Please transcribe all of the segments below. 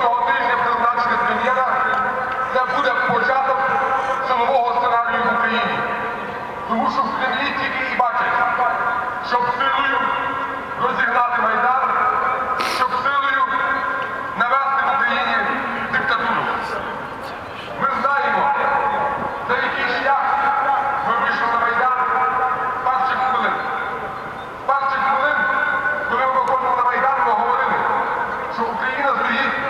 цього тижня призначили прем'єра, це буде початок силового сценарію в Україні. Тому що в Кремлі тільки і бачать, щоб силою sofrer a vida.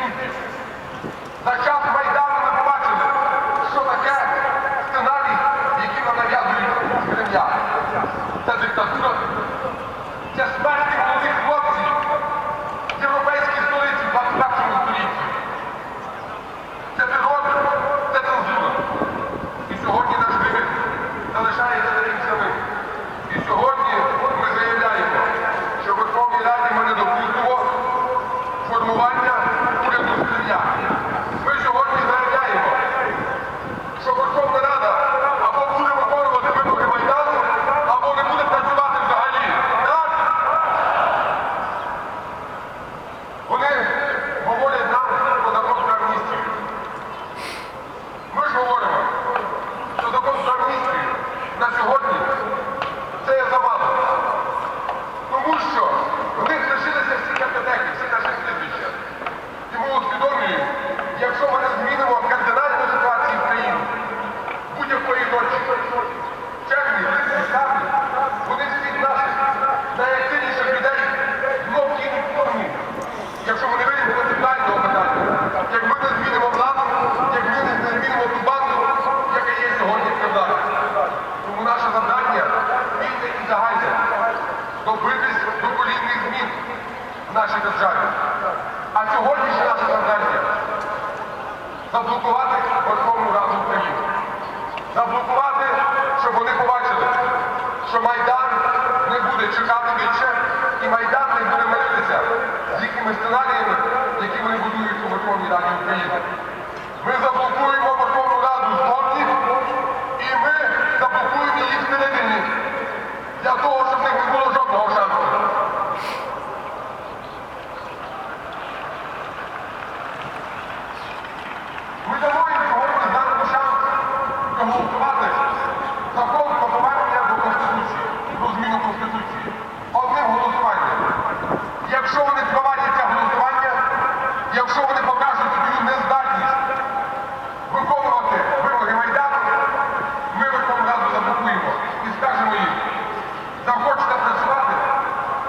нашій державі. А сьогоднішнє наше завдання заблокувати Верховну Раду України. Заблокувати, щоб вони побачили, що Майдан не буде чекати більше, і Майдан не буде миритися з їхніми сценаріями, які вони будують у Верховній Раді України. якщо вони покажуть свою нездатність виконувати вимоги Майдану, ми Верховну Раду заблокуємо і скажемо їм, захочете працювати,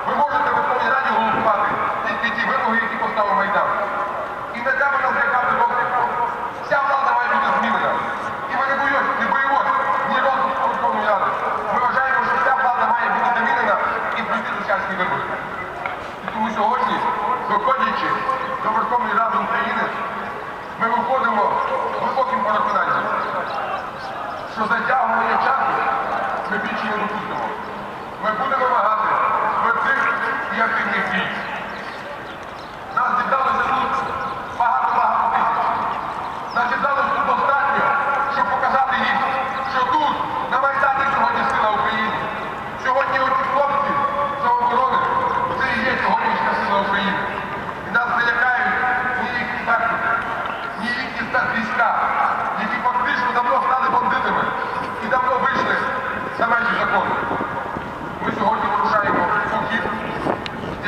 ви можете в Верховній Раді голосувати тільки ті вимоги, які поставив Майдан. І не треба нас лякати доступу. Вся влада має бути змінена. І ми не боїмося, не боїмося ні розвитку Верховної Ради. Ми вважаємо, що вся влада має бути замінена і пройти сучасні вибори. І тому сьогодні, виходячи, до Верховної Ради України ми виходимо з глибоким переконанням, що затягування часу ми більше не допустимо. Ми будемо вимагати.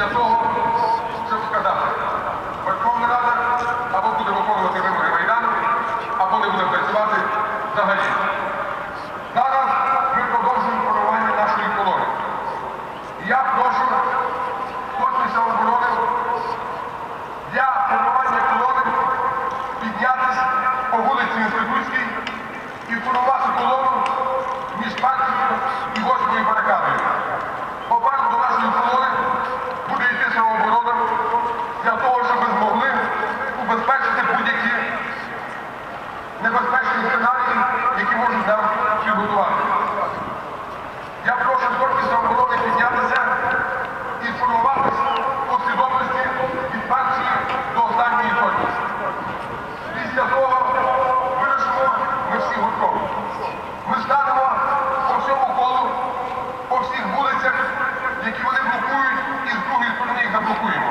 для того, щоб сказати, Верховна Рада або буде виконувати вимоги Майдану, або не буде працювати взагалі. Зараз ми продовжуємо формування нашої колони. Я прошу корпуса оборони для формування колони піднятися по вулиці Інститутській і формувати колону. які вони блокують і з другої сторони їх заблокують.